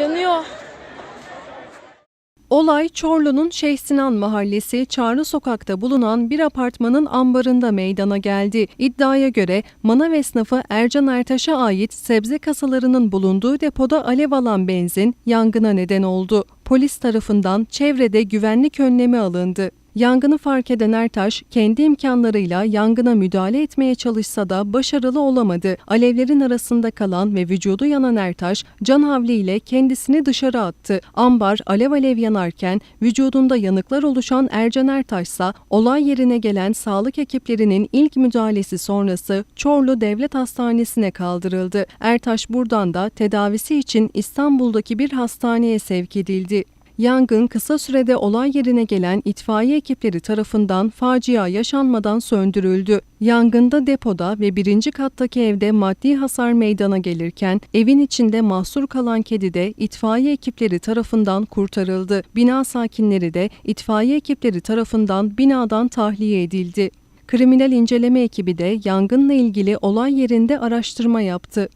Yanıyor. Olay Çorlu'nun Şeyh Sinan Mahallesi Çağrı Sokak'ta bulunan bir apartmanın ambarında meydana geldi. İddiaya göre manav esnafı Ercan Ertaş'a ait sebze kasalarının bulunduğu depoda alev alan benzin yangına neden oldu. Polis tarafından çevrede güvenlik önlemi alındı. Yangını fark eden Ertaş, kendi imkanlarıyla yangına müdahale etmeye çalışsa da başarılı olamadı. Alevlerin arasında kalan ve vücudu yanan Ertaş, can havliyle kendisini dışarı attı. Ambar alev alev yanarken vücudunda yanıklar oluşan Ercan Ertaş ise olay yerine gelen sağlık ekiplerinin ilk müdahalesi sonrası Çorlu Devlet Hastanesi'ne kaldırıldı. Ertaş buradan da tedavisi için İstanbul'daki bir hastaneye sevk edildi. Yangın kısa sürede olay yerine gelen itfaiye ekipleri tarafından facia yaşanmadan söndürüldü. Yangında depoda ve birinci kattaki evde maddi hasar meydana gelirken evin içinde mahsur kalan kedi de itfaiye ekipleri tarafından kurtarıldı. Bina sakinleri de itfaiye ekipleri tarafından binadan tahliye edildi. Kriminal inceleme ekibi de yangınla ilgili olay yerinde araştırma yaptı.